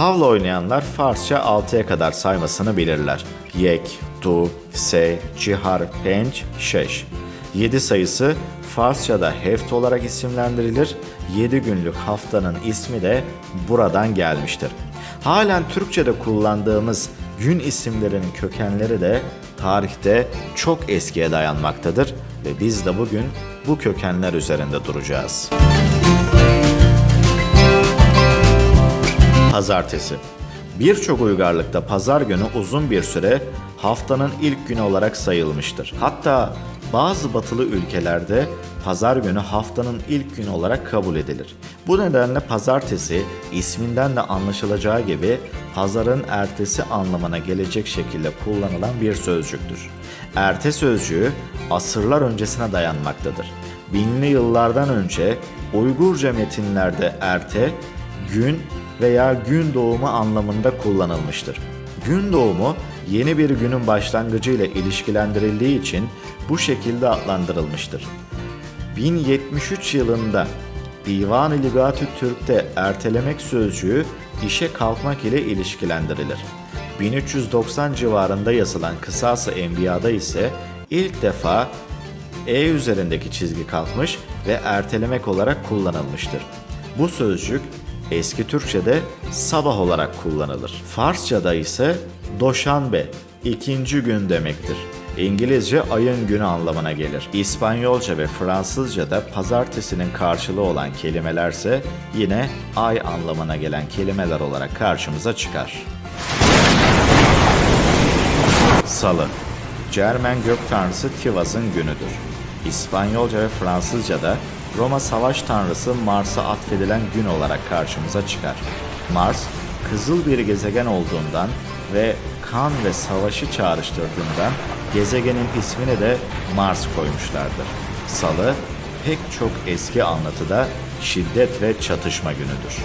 Tavla oynayanlar Farsça 6'ya kadar saymasını bilirler. Yek, du, se, cihar, penç, şeş. 7 sayısı Farsçada heft olarak isimlendirilir. 7 günlük haftanın ismi de buradan gelmiştir. Halen Türkçe'de kullandığımız gün isimlerinin kökenleri de tarihte çok eskiye dayanmaktadır ve biz de bugün bu kökenler üzerinde duracağız. Pazartesi. Birçok uygarlıkta pazar günü uzun bir süre haftanın ilk günü olarak sayılmıştır. Hatta bazı batılı ülkelerde pazar günü haftanın ilk günü olarak kabul edilir. Bu nedenle pazartesi isminden de anlaşılacağı gibi pazarın ertesi anlamına gelecek şekilde kullanılan bir sözcüktür. Erte sözcüğü asırlar öncesine dayanmaktadır. Binli yıllardan önce Uygurca metinlerde erte, gün veya gün doğumu anlamında kullanılmıştır. Gün doğumu yeni bir günün başlangıcı ile ilişkilendirildiği için bu şekilde adlandırılmıştır. 1073 yılında Divan-ı Lügat-ı Türk'te ertelemek sözcüğü işe kalkmak ile ilişkilendirilir. 1390 civarında yazılan Kısas-ı Enbiya'da ise ilk defa e üzerindeki çizgi kalkmış ve ertelemek olarak kullanılmıştır. Bu sözcük eski Türkçe'de sabah olarak kullanılır. Farsça'da ise doşanbe, ikinci gün demektir. İngilizce ayın günü anlamına gelir. İspanyolca ve Fransızca'da pazartesinin karşılığı olan kelimelerse yine ay anlamına gelen kelimeler olarak karşımıza çıkar. Salı Cermen gök tanrısı Tivas'ın günüdür. İspanyolca ve Fransızca'da Roma savaş tanrısı Mars'a atfedilen gün olarak karşımıza çıkar. Mars, kızıl bir gezegen olduğundan ve kan ve savaşı çağrıştırdığından gezegenin ismini de Mars koymuşlardır. Salı, pek çok eski anlatıda şiddet ve çatışma günüdür.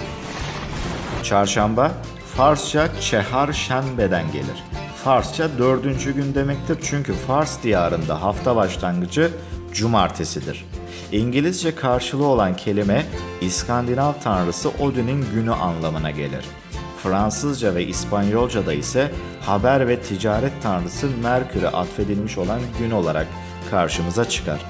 Çarşamba, Farsça Çehar Şenbe'den gelir. Farsça dördüncü gün demektir çünkü Fars diyarında hafta başlangıcı cumartesidir. İngilizce karşılığı olan kelime İskandinav tanrısı Odin'in günü anlamına gelir. Fransızca ve İspanyolca'da ise haber ve ticaret tanrısı Merkür'e atfedilmiş olan gün olarak karşımıza çıkar.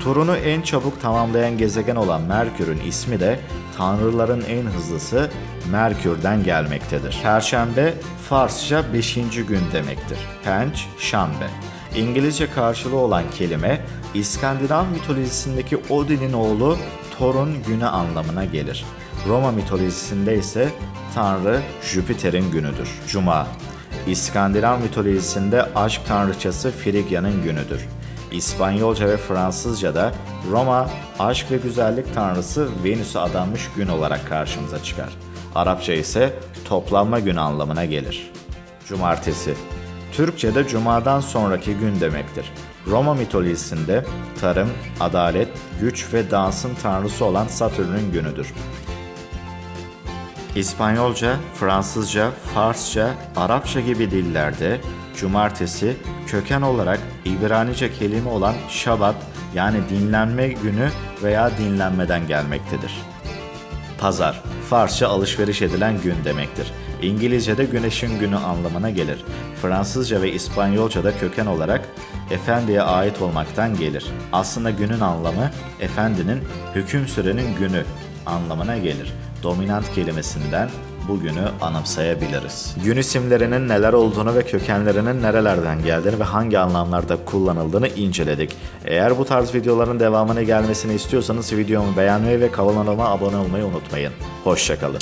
Turunu en çabuk tamamlayan gezegen olan Merkür'ün ismi de tanrıların en hızlısı Merkür'den gelmektedir. Perşembe Farsça 5. gün demektir. Penç, şambe. İngilizce karşılığı olan kelime İskandinav mitolojisindeki Odin'in oğlu Thor'un günü anlamına gelir. Roma mitolojisinde ise Tanrı Jüpiter'in günüdür. Cuma İskandinav mitolojisinde aşk tanrıçası Frigya'nın günüdür. İspanyolca ve Fransızca'da Roma aşk ve güzellik tanrısı Venüs'e adanmış gün olarak karşımıza çıkar. Arapça ise toplanma günü anlamına gelir. Cumartesi Türkçe'de cumadan sonraki gün demektir. Roma mitolojisinde tarım, adalet, güç ve dansın tanrısı olan Satürn'ün günüdür. İspanyolca, Fransızca, Farsça, Arapça gibi dillerde cumartesi köken olarak İbranice kelime olan şabat yani dinlenme günü veya dinlenmeden gelmektedir. Pazar, Farsça alışveriş edilen gün demektir. İngilizce'de güneşin günü anlamına gelir. Fransızca ve İspanyolca'da köken olarak efendiye ait olmaktan gelir. Aslında günün anlamı efendinin hüküm sürenin günü anlamına gelir. Dominant kelimesinden bugünü anımsayabiliriz. Gün isimlerinin neler olduğunu ve kökenlerinin nerelerden geldiğini ve hangi anlamlarda kullanıldığını inceledik. Eğer bu tarz videoların devamını gelmesini istiyorsanız videomu beğenmeyi ve kanalıma abone olmayı unutmayın. Hoşçakalın.